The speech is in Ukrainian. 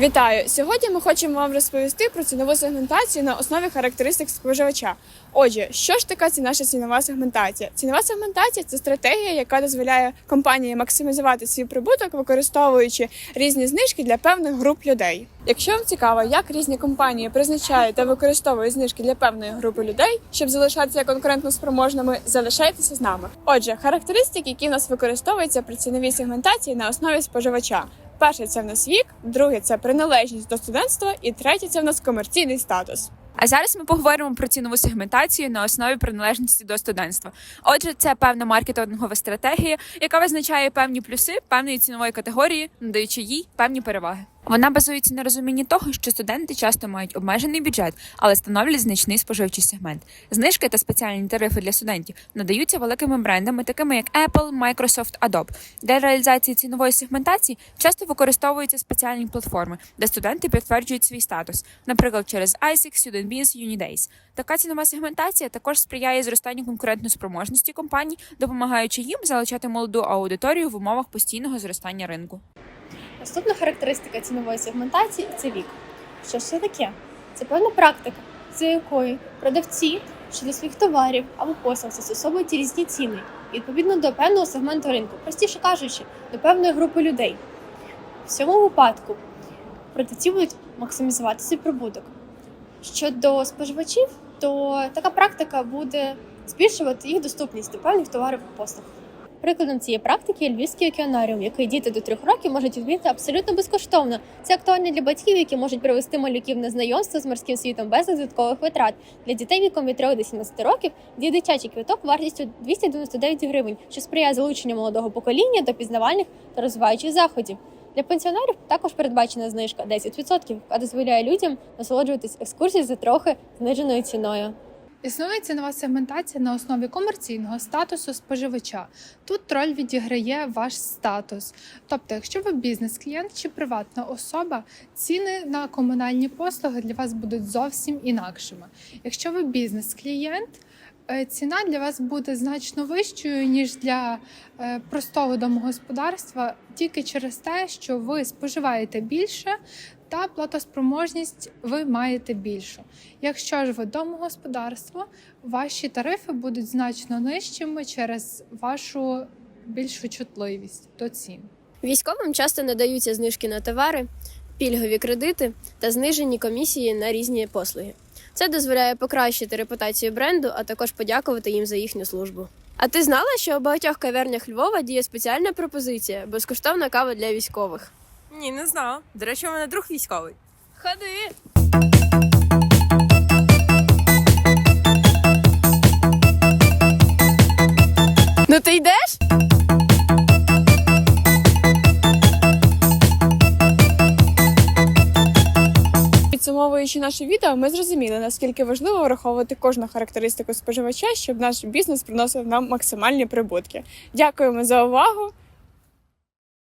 Вітаю! Сьогодні ми хочемо вам розповісти про цінову сегментацію на основі характеристик споживача. Отже, що ж така ці наша цінова сегментація? Цінова сегментація це стратегія, яка дозволяє компанії максимізувати свій прибуток, використовуючи різні знижки для певних груп людей. Якщо вам цікаво, як різні компанії призначають та використовують знижки для певної групи людей, щоб залишатися конкурентно спроможними, залишайтеся з нами. Отже, характеристики, які в нас використовуються при ціновій сегментації на основі споживача. Перше це в нас вік, друге це приналежність до студентства, і третє це в нас комерційний статус. А зараз ми поговоримо про цінову сегментацію на основі приналежності до студентства. Отже, це певна маркетингова стратегія, яка визначає певні плюси певної цінової категорії, надаючи їй певні переваги. Вона базується на розумінні того, що студенти часто мають обмежений бюджет, але становлять значний споживчий сегмент. Знижки та спеціальні тарифи для студентів надаються великими брендами, такими як Apple, Microsoft, Adobe. Для реалізації цінової сегментації часто використовуються спеціальні платформи, де студенти підтверджують свій статус, наприклад, через ISIC, StudentBees, Unidays. Така цінова сегментація також сприяє зростанню конкурентноспроможності компаній, допомагаючи їм залучати молоду аудиторію в умовах постійного зростання ринку. Наступна характеристика цінової сегментації це вік. Що ж це таке? Це певна практика, за якою продавці щодо своїх товарів або послуг застосовують різні ціни відповідно до певного сегменту ринку, простіше кажучи, до певної групи людей. В цьому випадку продавці будуть максимізувати свій прибуток. Щодо споживачів, то така практика буде збільшувати їх доступність до певних товарів і послуг. Прикладом цієї практики є Львівський океанаріум, який діти до трьох років можуть відвідати абсолютно безкоштовно. Це актуально для батьків, які можуть привести малюків на знайомство з морським світом без додаткових витрат. Для дітей віком від 3 до 17 років є дитячий квиток вартістю 299 гривень, що сприяє залученню молодого покоління до пізнавальних та розвиваючих заходів. Для пенсіонерів також передбачена знижка 10%, яка дозволяє людям насолоджуватись екскурсією за трохи зниженою ціною. Існує цінова сегментація на основі комерційного статусу споживача. Тут роль відіграє ваш статус. Тобто, якщо ви бізнес-клієнт чи приватна особа, ціни на комунальні послуги для вас будуть зовсім інакшими. Якщо ви бізнес-клієнт, ціна для вас буде значно вищою, ніж для е, простого домогосподарства, тільки через те, що ви споживаєте більше. Та платоспроможність ви маєте більшу. Якщо ж ви домогосподарство, ваші тарифи будуть значно нижчими через вашу більшу чутливість до цін. Військовим часто надаються знижки на товари, пільгові кредити та знижені комісії на різні послуги. Це дозволяє покращити репутацію бренду, а також подякувати їм за їхню службу. А ти знала, що у багатьох кавернях Львова діє спеціальна пропозиція безкоштовна кава для військових? Ні, не знала. До речі, у мене друг військовий. Ходи! Ну ти йдеш? Підсумовуючи наше відео, ми зрозуміли, наскільки важливо враховувати кожну характеристику споживача, щоб наш бізнес приносив нам максимальні прибутки. Дякуємо за увагу!